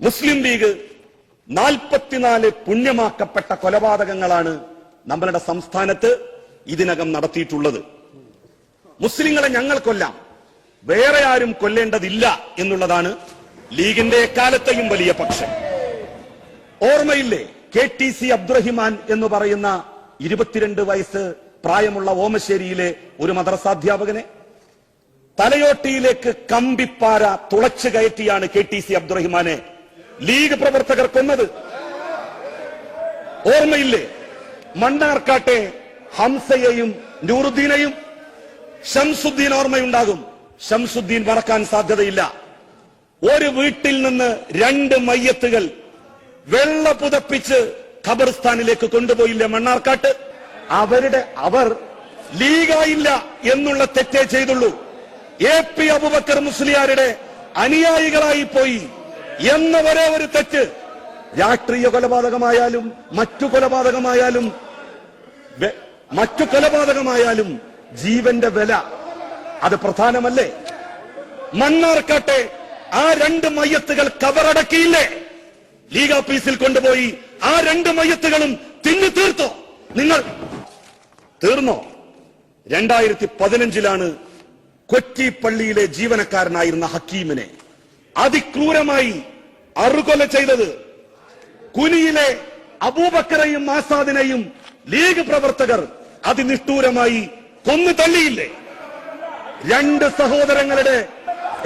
മുസ്ലിം league നാൽപ്പത്തിനാല് പുണ്യമാക്കപ്പെട്ട കൊലപാതകങ്ങളാണ് നമ്മളുടെ സംസ്ഥാനത്ത് ഇതിനകം നടത്തിയിട്ടുള്ളത്. മുസ്ലിങ്ങളെ ഞങ്ങൾ കൊല്ലാം. വേറെ ആരും കൊല്ലേണ്ടതില്ല എന്നുള്ളതാണ് ലീഗിന്റെ എക്കാലത്തെയും വലിയ പക്ഷം. ഓർമ്മയില്ലേ? കെ ടി സി അബ്ദുറഹിമാൻ എന്ന് പറയുന്ന ഇരുപത്തിരണ്ട് വയസ്സ് പ്രായമുള്ള ഓമശ്ശേരിയിലെ ഒരു മദ്രസാധ്യാപകനെ തലയോട്ടിയിലേക്ക് കമ്പിപ്പാര തുളച്ചു കയറ്റിയാണ് കെ ടി സി അബ്ദുറഹിമാനെ ലീഗ് പ്രവർത്തകർ കൊന്നത്. ഓർമ്മയില്ലേ? മണ്ണാർക്കാട്ടെ ഹംസയെയും നൂറുദ്ദീനെയും ഷംസുദ്ദീൻ ഓർമ്മയുണ്ടാകും. ഷംസുദ്ദീൻ മറക്കാൻ സാധ്യതയില്ല. ഒരു വീട്ടിൽ നിന്ന് രണ്ട് മയ്യത്തുകൾ വെള്ള പുതപ്പിച്ച് ഖബർസ്ഥാനിലേക്ക് കൊണ്ടുപോയില്ലേ മണ്ണാർക്കാട്ട് അവരുടെ അവർ ലീഗായില്ല എന്നുള്ള തെറ്റേ ചെയ്തുള്ളൂ. എ പി അബുബക്കർ മുസ്ലിയാരുടെ അനുയായികളായി പോയി. എന്ന ഒരേ ഒരു തെറ്റ്. രാഷ്ട്രീയ കൊലപാതകമായാലും മറ്റു കൊലപാതകമായാലും മറ്റു കൊലപാതകമായാലും ജീവന്റെ വില അത് പ്രധാനമല്ലേ? മണ്ണാർക്കാട്ടെ ആ രണ്ട് മയ്യത്തുകൾ കവറടക്കിയില്ലേ? ലീഗ് ഓഫീസിൽ കൊണ്ടുപോയി ആ രണ്ട് മയ്യത്തുകളും തിന്നു തീർത്തോ? നിങ്ങൾ തീർന്നോ? രണ്ടായിരത്തി പതിനഞ്ചിലാണ് കൊച്ചി പള്ളിയിലെ ജീവനക്കാരനായിരുന്ന ഹക്കീമിനെ. അതിക്രൂരമായി അറുകൊല ചെയ്തത് കുനിയിലെ അബൂബക്കറയും ആസാദിനെയും ലീഗ് പ്രവർത്തകർ അതിനിഷ്ഠൂരമായി കൊന്നു തള്ളിയില്ലേ? രണ്ട് സഹോദരങ്ങളുടെ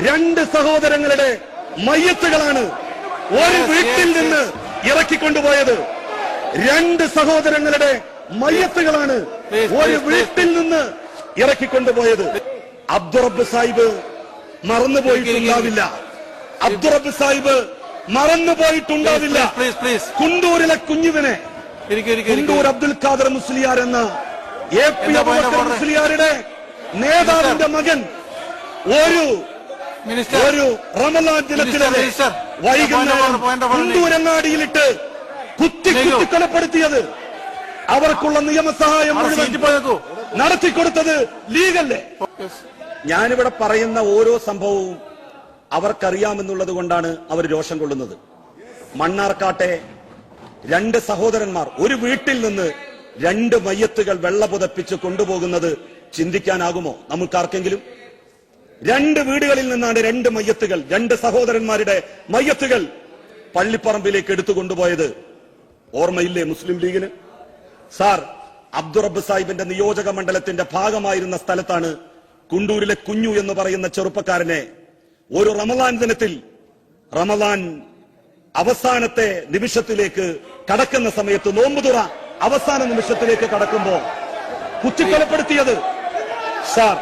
രണ്ട് സഹോദരങ്ങളുടെ മയ്യത്തുകളാണ് ഒരു വീട്ടിൽ നിന്ന് ഇറക്കിക്കൊണ്ടുപോയത്. രണ്ട് സഹോദരങ്ങളുടെ മയ്യത്തുകളാണ് ഒരു വീട്ടിൽ നിന്ന് ഇറക്കിക്കൊണ്ടുപോയത്. അബ്ദുറബ് സാഹിബ് മറന്നുപോയിട്ടുണ്ടാവില്ല. അബ്ദുറബ് സാഹിബ് മറന്നുപോയിട്ടുണ്ടാവില്ല പ്ലീസ് പ്ലീസ് കുണ്ടൂരിലെ കുഞ്ഞുവിനെ കുണ്ടൂർ അബ്ദുൽ ഖാദർ മുസ്ലിയാർ എന്ന എ പി അബൂബക്കർ മുസ്ലിയാരുടെ നേതാവിന്റെ മകൻ ഒരു ഒരു റമലാൻ ദിനത്തിലെ വൈകുന്നേരം. കുണ്ടൂരങ്ങാടിയിലിട്ട് കുത്തി കുത്തി കൊലപ്പെടുത്തിയത് അവർക്കുള്ള നിയമസഹായം മുഴുവൻ നടത്തിക്കൊടുത്തത് ലീഗല്ലേ? ഞാനിവിടെ പറയുന്ന ഓരോ സംഭവവും അവർക്കറിയാമെന്നുള്ളത് കൊണ്ടാണ് അവർ രോഷം കൊള്ളുന്നത്. മണ്ണാർക്കാട്ടെ രണ്ട് സഹോദരന്മാർ ഒരു വീട്ടിൽ നിന്ന് രണ്ട് മയ്യത്തുകൾ വെള്ള പുതപ്പിച്ച് കൊണ്ടുപോകുന്നത് ചിന്തിക്കാനാകുമോ? നമുക്കാർക്കെങ്കിലും രണ്ട് വീടുകളിൽ നിന്നാണ് രണ്ട് മയ്യത്തുകൾ രണ്ട് സഹോദരന്മാരുടെ മയ്യത്തുകൾ പള്ളിപ്പറമ്പിലേക്ക് എടുത്തു കൊണ്ടുപോയത്. ഓർമ്മയില്ലേ മുസ്ലിം ലീഗിന്? സാർ അബ്ദുറബ് സാഹിബിന്റെ നിയോജക മണ്ഡലത്തിന്റെ ഭാഗമായിരുന്ന സ്ഥലത്താണ് കുണ്ടൂരിലെ കുഞ്ഞു എന്ന് പറയുന്ന ചെറുപ്പക്കാരനെ ഒരു റമലാൻ ദിനത്തിൽ റമലാൻ അവസാനത്തെ നിമിഷത്തിലേക്ക് കടക്കുന്ന സമയത്ത് നോമ്പുതുറ അവസാന നിമിഷത്തിലേക്ക് കടക്കുമ്പോ കുത്തിക്കൊലപ്പെടുത്തിയത് sir.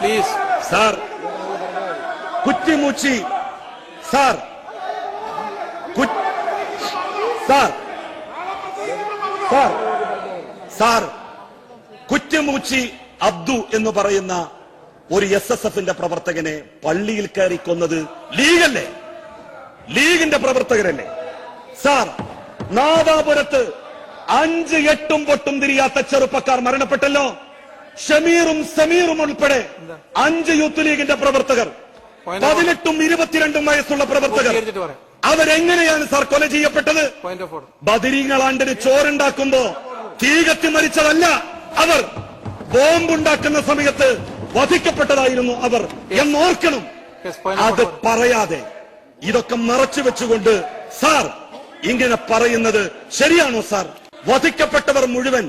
Please sir. Kuttimoochi. Sir. Sir. Sir. Sir. Kuttimoochi Abdu എന്ന് പറയുന്ന ഒരു എസ് എസ് എഫിന്റെ പ്രവർത്തകനെ പള്ളിയിൽ കയറി കൊന്നത് ലീഗല്ലേ? ലീഗിന്റെ പ്രവർത്തകരല്ലേ? സാർ നാദാപുരത്ത് അഞ്ച് എട്ടും പൊട്ടും തിരിയാത്ത ചെറുപ്പക്കാർ മരണപ്പെട്ടല്ലോ. ഷമീറും സമീറും ഉൾപ്പെടെ അഞ്ച് യൂത്ത് ലീഗിന്റെ പ്രവർത്തകർ. പതിനെട്ടും ഇരുപത്തിരണ്ടും വയസ്സുള്ള പ്രവർത്തകർ. അവരെങ്ങനെയാണ് സാർ കൊല ചെയ്യപ്പെട്ടത്? ബദിരീങ്ങളാണ്ടിന് ചോറുണ്ടാക്കുമ്പോ തീ കത്തി മരിച്ചതല്ല അവർ. ബോംബുണ്ടാക്കുന്ന സമയത്ത് വധിക്കപ്പെട്ടതായിരുന്നു അവർ എന്നോർക്കണം. അത് പറയാതെ ഇതൊക്കെ മറച്ചു വെച്ചുകൊണ്ട് സാർ ഇങ്ങനെ പറയുന്നത് ശരിയാണോ സാർ? വധിക്കപ്പെട്ടവർ മുഴുവൻ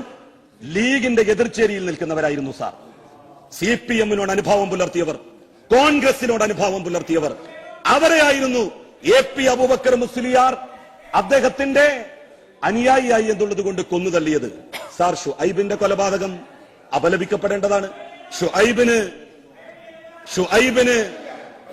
ലീഗിന്റെ എതിർചേരിയിൽ നിൽക്കുന്നവരായിരുന്നു സാർ. സി പി എമ്മിനോട് അനുഭാവം പുലർത്തിയവർ കോൺഗ്രസിനോട് അനുഭാവം പുലർത്തിയവർ. അവരെയായിരുന്നു എ പി അബൂബക്കർ മുസ്ലിയാർ അദ്ദേഹത്തിന്റെ അനുയായിയായി എന്നുള്ളത് കൊണ്ട് കൊന്നു തള്ളിയത് സാർ ഷുഐബിന്റെ കൊലപാതകം അപലപിക്കപ്പെടേണ്ടതാണ്. ഷുഐബിന് ഷുഐബിന്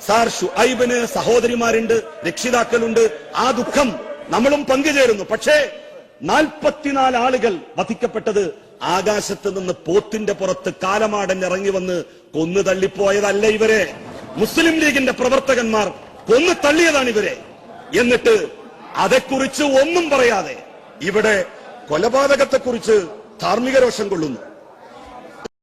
സാർ ഷുഐബിന് സഹോദരിമാരുണ്ട് രക്ഷിതാക്കളുണ്ട്. ആ ദുഃഖം നമ്മളും പങ്കുചേരുന്നു. പക്ഷേ നാൽപ്പത്തിനാല് ആളുകൾ വധിക്കപ്പെട്ടത് ആകാശത്ത് നിന്ന് പോത്തിന്റെ പുറത്ത് കാലമാടൻ ഇറങ്ങി വന്ന് കൊന്നു തള്ളിപ്പോയതല്ല ഇവരെ. മുസ്ലിം ലീഗിന്റെ പ്രവർത്തകന്മാർ കൊന്നു തള്ളിയതാണ് ഇവരെ. എന്നിട്ട് അതേക്കുറിച്ച് ഒന്നും പറയാതെ ഇവിടെ കൊലപാതകത്തെക്കുറിച്ച് ധാർമ്മിക രോഷം കൊള്ളുന്നു.